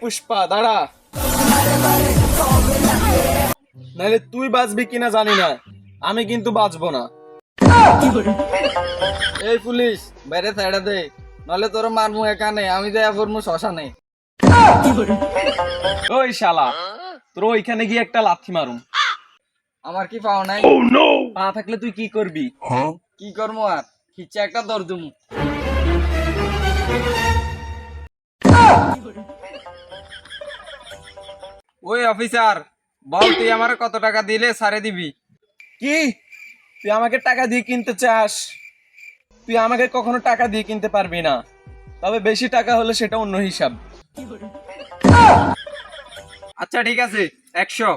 পুষ্পা দাঁড়া। নাহলে তুই বাঁচবি কিনা জানি না। আমি কিন্তু বাঁচবো না। এই পুলিশ বাইরে ছাইড়া দে। নলে তোর মারমু এখানে আমি দেয়া করমু শ্মশানে। ওই শালা তোর ওইখানে গিয়ে একটা লাথি মারুম। আমার কি পাও নাই? পা থাকলে তুই কি করবি? কি করব আর? খিচ্ছে একটা দর দুমু। ওই অফিসার বল তুই আমার কত টাকা দিলে সারে দিবি? কি? তুই আমাকে টাকা দিয়ে কিনতে চাস? তুই আমাকে কখনো টাকা দিয়ে কিনতে পারবি না। তবে বেশি টাকা হলে সেটা অন্য হিসাব। আচ্ছা ঠিক আছে একশো।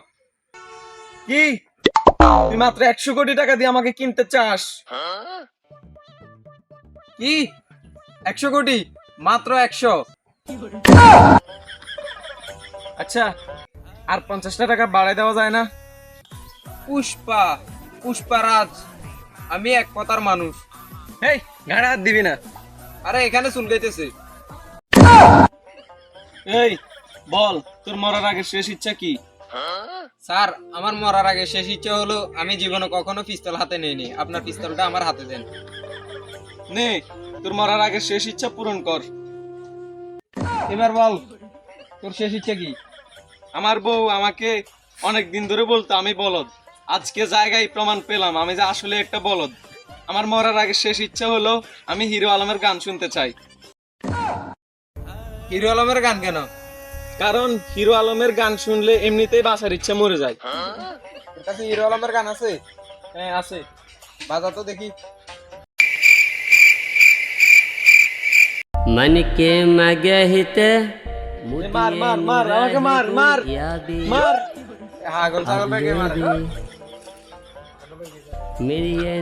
কি? তুই মাত্র একশো কোটি টাকা দিয়ে আমাকে কিনতে চাস? কি? একশো কোটি? মাত্র একশো। আচ্ছা আর পঞ্চাশটা টাকা বাড়াই দেওয়া যায় না? পুষ্পা পুষ্পারাজ আমি এক কথার মানুষ। এই গাড়া হাত দিবি না। আরে এখানে চুলকাইতেছে এই বল তোর মরার আগে শেষ ইচ্ছা কি? স্যার আমার মরার আগে শেষ ইচ্ছে হলো আমি জীবনে কখনো পিস্তল হাতে নেইনি। আপনার পিস্তলটা আমার হাতে দেন। নে তোর মরার আগে শেষ ইচ্ছা পূরণ কর। এবার বল তোর শেষ ইচ্ছা কি? আমার বউ আমাকে অনেক দিন ধরে বলতো আমি বলদ। আজকে জায়গায় প্রমাণ পেলাম আমি যে আসলে একটা বলদ। আমার মরার আগে শেষ ইচ্ছা হলো আমি হিরো আলমের গান শুনতে চাই। হিরো আলমের গান কেন? কারণ হিরো আলমের গান শুনলে এমনিতেই বাসার ইচ্ছা মরে যায়। কাছে হিরো আলমের গান আছে? হ্যাঁ আছে। বাজা তো দেখি। मन के मगहित मार मार मार आवाज़ मार मार मार। हागल सागल पे के मार। मेरी ये